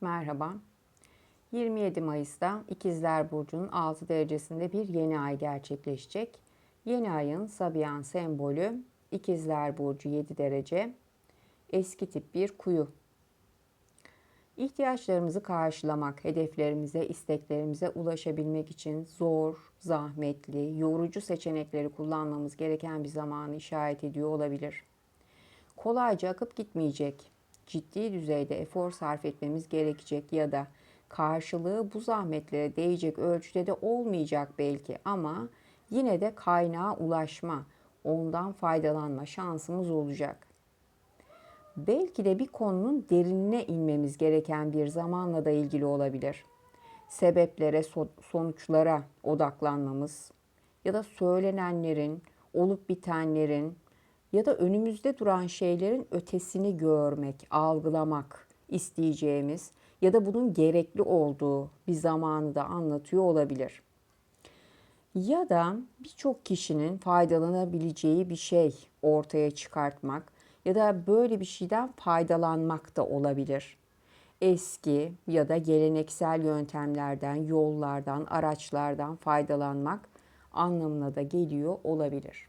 Merhaba. 27 Mayıs'ta İkizler Burcu'nun 6 derecesinde bir yeni ay gerçekleşecek. Yeni ayın Sabian sembolü İkizler Burcu 7 derece, eski tip bir kuyu. İhtiyaçlarımızı karşılamak, hedeflerimize, isteklerimize ulaşabilmek için zor, zahmetli, yorucu seçenekleri kullanmamız gereken bir zamanı işaret ediyor olabilir. Kolayca akıp gitmeyecek, ciddi düzeyde efor sarf etmemiz gerekecek ya da karşılığı bu zahmetlere değecek ölçüde de olmayacak belki ama yine de kaynağa ulaşma, ondan faydalanma şansımız olacak. Belki de bir konunun derinine inmemiz gereken bir zamanla da ilgili olabilir. Sebeplere, sonuçlara odaklanmamız ya da söylenenlerin, olup bitenlerin ya da önümüzde duran şeylerin ötesini görmek, algılamak isteyeceğimiz ya da bunun gerekli olduğu bir zamanı da anlatıyor olabilir. Ya da birçok kişinin faydalanabileceği bir şey ortaya çıkartmak ya da böyle bir şeyden faydalanmak da olabilir. Eski ya da geleneksel yöntemlerden, yollardan, araçlardan faydalanmak anlamına da geliyor olabilir.